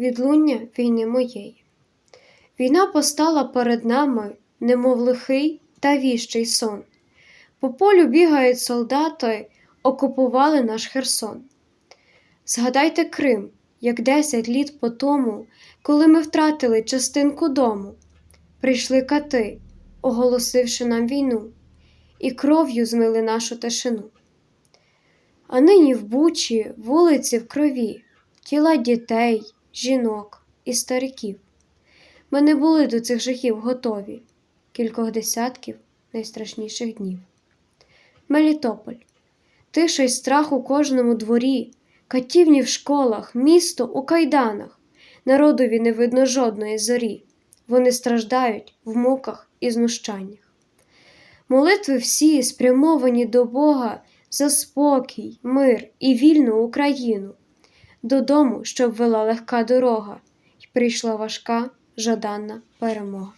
відлуння війни моєї. Війна постала перед нами, немов лихий та віщий сон. По полю бігають солдати, окупували наш Херсон. Згадайте Крим, як десять літ по тому, коли ми втратили частинку дому. Прийшли кати, оголосивши нам війну, і кров'ю змили нашу тишину. А нині в бучі, вулиці в крові, тіла дітей, жінок і стариків. Ми не були до цих жахів готові, кількох десятків найстрашніших днів. Мелітополь, тиша й страх у кожному дворі, катівні в школах, місто у кайданах, народові не видно жодної зорі, вони страждають в муках і знущаннях. Молитви всі спрямовані до Бога за спокій, мир і вільну Україну, додому, щоб вела легка дорога, й прийшла важка, жаданна перемога.